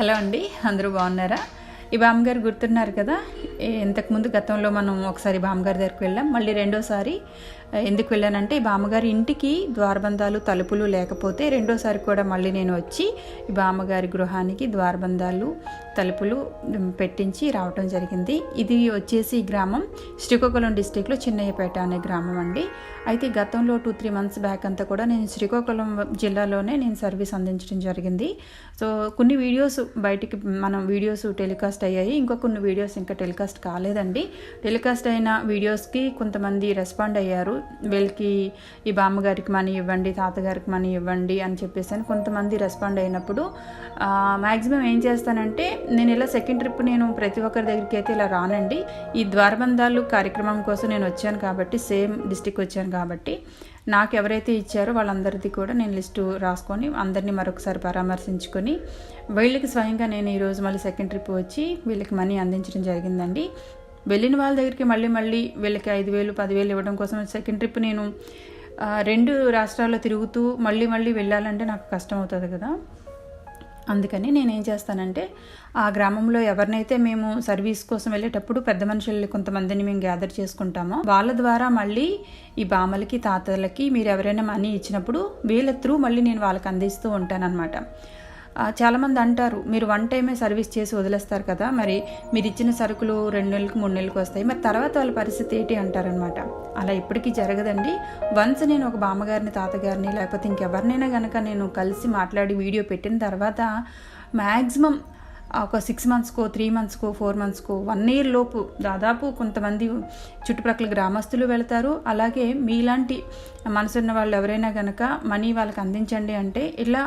Hello అండి అందరూ బాగున్నారా? ఈ బామ్మగారు గుర్తున్నారు కదా ఇంతకుముందు గతంలో మనం ఒకసారి బామ్మగారి దగ్గరికి వెళ్ళాం. మళ్ళీ రెండోసారి ఎందుకు వెళ్ళానంటే ఈ బామ్మగారి ఇంటికి ద్వారబంధాలు తలుపులు లేకపోతే రెండోసారి కూడా మళ్ళీ నేను వచ్చి ఈ బామ్మగారి గృహానికి ద్వారబంధాలు తలుపులు పెట్టించి రావటం జరిగింది. ఇది వచ్చేసి గ్రామం శ్రీకాకుళం డిస్టిక్లో చిన్నయ్యపేట అనే గ్రామం అండి. అయితే గతంలో టూ త్రీ మంత్స్ బ్యాక్ అంతా కూడా నేను శ్రీకాకుళం జిల్లాలోనే నేను సర్వీస్ అందించడం జరిగింది. సో కొన్ని వీడియోస్ బయటికి మనం వీడియోస్ టెలికాస్ట్ అయ్యాయి. ఇంకా కొన్ని వీడియోస్ ఇంకా టెలికాస్ట్ కాలేదండి. టెలికాస్ట్ అయిన వీడియోస్కి కొంతమంది రెస్పాండ్ అయ్యారు. వీళ్ళకి ఈ బామ్మగారికి మనీ ఇవ్వండి తాతగారికి మనీ ఇవ్వండి అని చెప్పేసి అని కొంతమంది రెస్పాండ్ అయినప్పుడు మ్యాక్సిమం ఏం చేస్తానంటే నేను ఇలా సెకండ్ ట్రిప్ నేను ప్రతి ఒక్కరి దగ్గరికి అయితే ఇలా రానండి. ఈ ద్వారబంధాలు కార్యక్రమం కోసం నేను వచ్చాను కాబట్టి సేమ్ డిస్టిక్ వచ్చాను కాబట్టి. నాకు ఎవరైతే ఇచ్చారో వాళ్ళందరిది కూడా నేను లిస్టు రాసుకొని అందరినీ మరొకసారి పరామర్శించుకొని వీళ్ళకి స్వయంగా నేను ఈరోజు మళ్ళీ సెకండ్ ట్రిప్ వచ్చి వీళ్ళకి మనీ అందించడం జరిగిందండి. వెళ్ళిన వాళ్ళ దగ్గరికి మళ్ళీ మళ్ళీ వీళ్ళకి ఐదు వేలు పదివేలు ఇవ్వడం కోసం సెకండ్ ట్రిప్ నేను రెండు రాష్ట్రాల్లో తిరుగుతూ మళ్ళీ మళ్ళీ వెళ్ళాలంటే నాకు కష్టం అవుతుంది కదా. అందుకని నేనేం చేస్తానంటే ఆ గ్రామంలో ఎవరినైతే మేము సర్వీస్ కోసం వెళ్ళేటప్పుడు పెద్ద మనుషులు కొంతమందిని మేము గ్యాదర్ చేసుకుంటామో వాళ్ళ ద్వారా మళ్ళీ ఈ బామలకి తాతలకి మీరు ఎవరైనా మనీ ఇచ్చినప్పుడు వీళ్ళ త్రూ మళ్ళీ నేను వాళ్ళకి అందిస్తూ ఉంటానన్నమాట. చాలామంది అంటారు మీరు వన్ టైమే సర్వీస్ చేసి వదిలేస్తారు కదా మరి మీరు ఇచ్చిన సరుకులు రెండు నెలలకు మూడు నెలలకు వస్తాయి. మరి తర్వాత వాళ్ళ పరిస్థితి ఏంటి అంటారనమాట అలా ఇప్పటికీ జరగదండి. వన్స్ నేను ఒక బామ్మగారిని తాతగారిని లేకపోతే ఇంకెవరినైనా కనుక నేను కలిసి మాట్లాడి వీడియో పెట్టిన తర్వాత మ్యాక్సిమం ఒక సిక్స్ మంత్స్కో త్రీ మంత్స్కో ఫోర్ మంత్స్కో వన్ ఇయర్ లోపు దాదాపు కొంతమంది చుట్టుప్రక్కల గ్రామస్తులు వెళతారు. అలాగే మీలాంటి మనసున్న వాళ్ళు ఎవరైనా కనుక మనీ వాళ్ళకి అందించండి అంటే ఇలా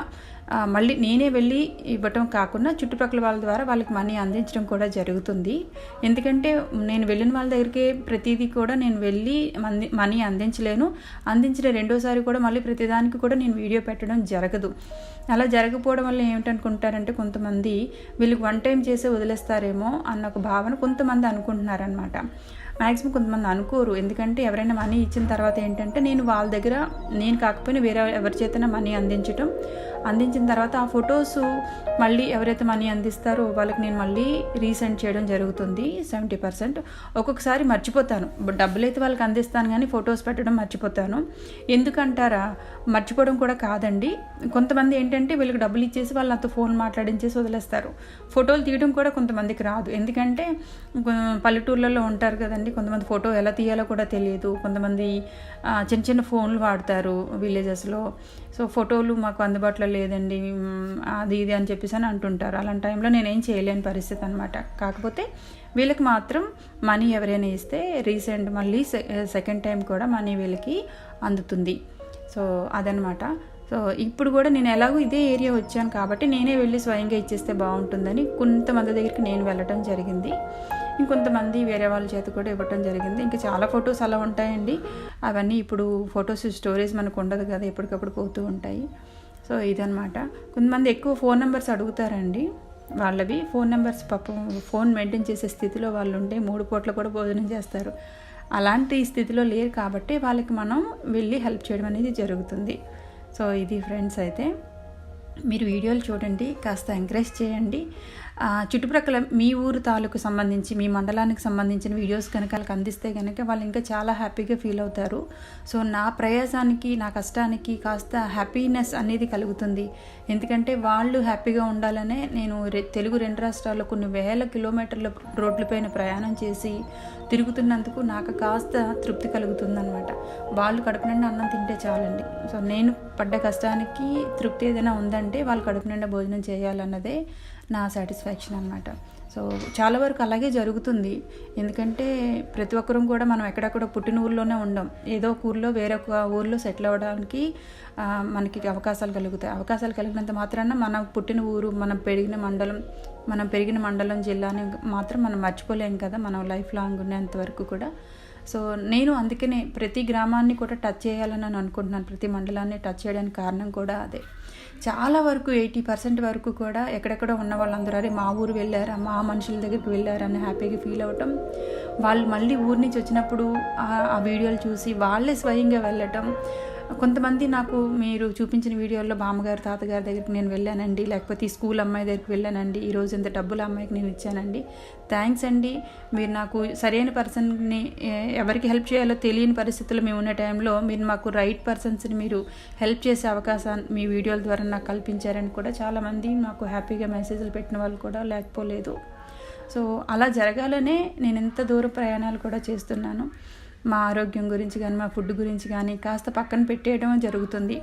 మళ్ళీ నేనే వెళ్ళి ఇవ్వటం కాకుండా చుట్టుపక్కల వాళ్ళ ద్వారా వాళ్ళకి మనీ అందించడం కూడా జరుగుతుంది. ఎందుకంటే నేను వెళ్ళిన వాళ్ళ దగ్గరికి ప్రతిదీ కూడా నేను వెళ్ళి మంది మనీ అందించలేను. అందించిన రెండోసారి కూడా మళ్ళీ ప్రతిదానికి కూడా నేను వీడియో పెట్టడం జరగదు. అలా జరగకపోవడం వల్ల ఏమిటనుకుంటారంటే కొంతమంది వీళ్ళకి వన్ టైం చేసే వదిలేస్తారేమో అన్న ఒక భావన కొంతమంది అనుకుంటున్నారనమాట మ్యాక్సిమం కొంతమంది అనుకోరు. ఎందుకంటే ఎవరైనా మనీ ఇచ్చిన తర్వాత ఏంటంటే నేను వాళ్ళ దగ్గర నేను కాకపోయినా వేరే ఎవరి చేతన మనీ అందించటం. అందించిన తర్వాత ఆ ఫొటోస్ మళ్ళీ ఎవరైతే మనీ అందిస్తారో వాళ్ళకి నేను మళ్ళీ రీసెండ్ చేయడం జరుగుతుంది. Seventy percent. ఒక్కొక్కసారి మర్చిపోతాను. డబ్బులు అయితే వాళ్ళకి అందిస్తాను కానీ ఫొటోస్ పెట్టడం మర్చిపోతాను. ఎందుకంటారా? మర్చిపోవడం కూడా కాదండి. కొంతమంది ఏంటంటే వీళ్ళకి డబ్బులు ఇచ్చేసి వాళ్ళు నాతో ఫోన్ మాట్లాడించేసి వదిలేస్తారు. ఫోటోలు తీయడం కూడా కొంతమందికి రాదు. ఎందుకంటే పల్లెటూర్లలో ఉంటారు కదండి కొంతమంది ఫోటో ఎలా తీయాలో కూడా తెలియదు. కొంతమంది చిన్న చిన్న ఫోన్లు వాడతారు విలేజెస్లో. సో ఫోటోలు మాకు అందుబాటులో లేదండి. అది ఇది అని చెప్పేసి అని అంటుంటారు. అలాంటి టైంలో నేనేం చేయలేని పరిస్థితి అనమాట కాకపోతే వీళ్ళకి మాత్రం మనీ ఎవరైనా ఇస్తే రీసెంట్ మళ్ళీ సె- సెకండ్ టైం కూడా మనీ వీళ్ళకి అందుతుంది. సో అదనమాట సో ఇప్పుడు కూడా నేను ఎలాగో ఇదే ఏరియా వచ్చాను కాబట్టి నేనే వెళ్ళి స్వయంగా ఇచ్చేస్తే బాగుంటుందని కొంతమంది దగ్గరికి నేను వెళ్ళటం జరిగింది. ఇంకొంతమంది వేరే వాళ్ళ చేత కూడా ఇవ్వటం జరిగింది. ఇంకా చాలా ఫొటోస్ అలా ఉంటాయండి. అవన్నీ ఇప్పుడు ఫొటోస్ స్టోరేజ్ మనకు ఉండదు కదా ఎప్పటికప్పుడు పోతూ ఉంటాయి. సో ఇదనమాట కొంతమంది ఎక్కువ ఫోన్ నెంబర్స్ అడుగుతారండి. వాళ్ళవి ఫోన్ నెంబర్స్ పాపం ఫోన్ మెయింటైన్ చేసే స్థితిలో వాళ్ళు ఉంటే మూడు పూట్ల కూడా భోజనం చేస్తారు. అలాంటి స్థితిలో లేరు కాబట్టి వాళ్ళకి మనం వెళ్ళి హెల్ప్ చేయడం అనేది జరుగుతుంది. సో ఇది ఫ్రెండ్స్ అయితే. మీరు వీడియోలు చూడండి కాస్త ఎంకరేజ్ చేయండి. చుట్టుప్రక్కల మీ ఊరు తాలూకు సంబంధించి మీ మండలానికి సంబంధించిన వీడియోస్ కనుక వాళ్ళకి అందిస్తే కనుక వాళ్ళు ఇంకా చాలా హ్యాపీగా ఫీల్ అవుతారు. సో నా ప్రయాసానికి నా కష్టానికి కాస్త హ్యాపీనెస్ అనేది కలుగుతుంది. ఎందుకంటే వాళ్ళు హ్యాపీగా ఉండాలనే నేను రె- తెలుగు రెండు రాష్ట్రాల్లో కొన్ని వేల కిలోమీటర్ల రోడ్లపైన ప్రయాణం చేసి తిరుగుతున్నందుకు నాకు కాస్త తృప్తి కలుగుతుందనమాట వాళ్ళు కడుపు నిండా అన్నం తింటే చాలండి. సో నేను పడ్డ కష్టానికి తృప్తి ఏదైనా ఉందంటే వాళ్ళు కడుపు నిండా భోజనం చేయాలన్నదే నా సాటిస్ఫాక్షన్ అనమాట సో చాలా వరకు అలాగే జరుగుతుంది. ఎందుకంటే ప్రతి ఒక్కరం కూడా మనం ఎక్కడెక్కడ పుట్టిన ఊర్లోనే ఉండం. ఏదో ఒక ఊర్లో వేరొక ఊళ్ళో ఊర్లో సెటిల్ అవ్వడానికి మనకి అవకాశాలు కలుగుతాయి. అవకాశాలు కలిగినంత మాత్రాన మన పుట్టిన ఊరు మనం పెరిగిన మండలం మనం పెరిగిన మండలం జిల్లాని మాత్రం మనం మర్చిపోలేం కదా. మనం లైఫ్ లాంగ్ ఉన్నంత వరకు కూడా. సో నేను అందుకనే ప్రతి గ్రామాన్ని కూడా టచ్ చేయాలని నేను అనుకుంటున్నాను. ప్రతి మండలాన్ని టచ్ చేయడానికి కారణం కూడా అదే. చాలా వరకు ఎయిటీ పర్సెంట్ వరకు కూడా ఎక్కడెక్కడో ఉన్న వాళ్ళందరూ అరే మా ఊరు వెళ్ళారా? మా మనుషుల దగ్గరికి వెళ్ళారని హ్యాపీగా ఫీల్ అవ్వటం. వాళ్ళు మళ్ళీ ఊరి నుంచి వచ్చినప్పుడు ఆ వీడియోలు చూసి వాళ్ళే స్వయంగా వెళ్ళటం. కొంతమంది నాకు మీరు చూపించిన వీడియోలో బామ్మగారు తాతగారి దగ్గరికి నేను వెళ్ళానండి. లేకపోతే ఈ స్కూల్ అమ్మాయి దగ్గరికి వెళ్ళానండి. ఈరోజు ఇంత డబ్బులు అమ్మాయికి నేను ఇచ్చానండి. థ్యాంక్స్ అండి. మీరు నాకు సరైన పర్సన్ని ఎవరికి హెల్ప్ చేయాలో తెలియని పరిస్థితుల్లో మేము ఉన్న టైంలో మీరు మాకు రైట్ పర్సన్స్ని మీరు హెల్ప్ చేసే అవకాశాన్ని మీ వీడియోల ద్వారా నాకు కల్పించారని కూడా చాలామంది నాకు హ్యాపీగా మెసేజ్లు పెట్టిన వాళ్ళు కూడా లేకపోలేదు. సో అలా జరగాలనే నేను ఎంత దూర ప్రయాణాలు కూడా చేస్తున్నాను. మా ఆరోగ్యం గురించి కానీ మా ఫుడ్ గురించి కానీ కాస్త పక్కన పెట్టేయడం జరుగుతుంది.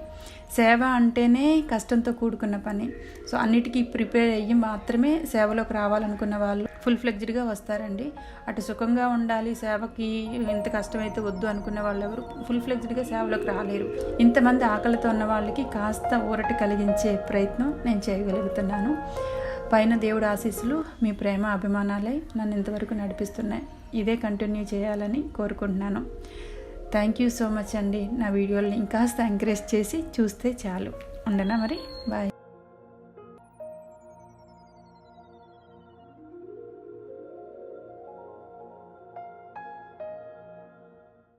సేవ అంటేనే కష్టంతో కూడుకున్న పని. సో అన్నిటికీ ప్రిపేర్ అయ్యి మాత్రమే సేవలోకి రావాలనుకున్న వాళ్ళు ఫుల్ ఫ్లెక్జ్డ్గా వస్తారండి. అటు సుఖంగా ఉండాలి సేవకి ఇంత కష్టమైతే వద్దు అనుకున్న వాళ్ళు ఎవరు ఫుల్ ఫ్లెక్జ్డ్గా సేవలోకి రాలేరు. ఇంతమంది ఆకలితో ఉన్న వాళ్ళకి కాస్త ఊరట కలిగించే ప్రయత్నం నేను చేయగలుగుతున్నాను. పైన దేవుడు ఆశీస్సులు మీ ప్రేమ అభిమానాలే నన్ను ఇంతవరకు నడిపిస్తున్నాయి. ఇదే కంటిన్యూ చేయాలని కోరుకుంటున్నాను. థ్యాంక్ యూ సో మచ్ అండి. నా వీడియోని ఇంకాస్త ఎంకరేజ్ చేసి చూస్తే చాలు. ఉండనా మరి? బాయ్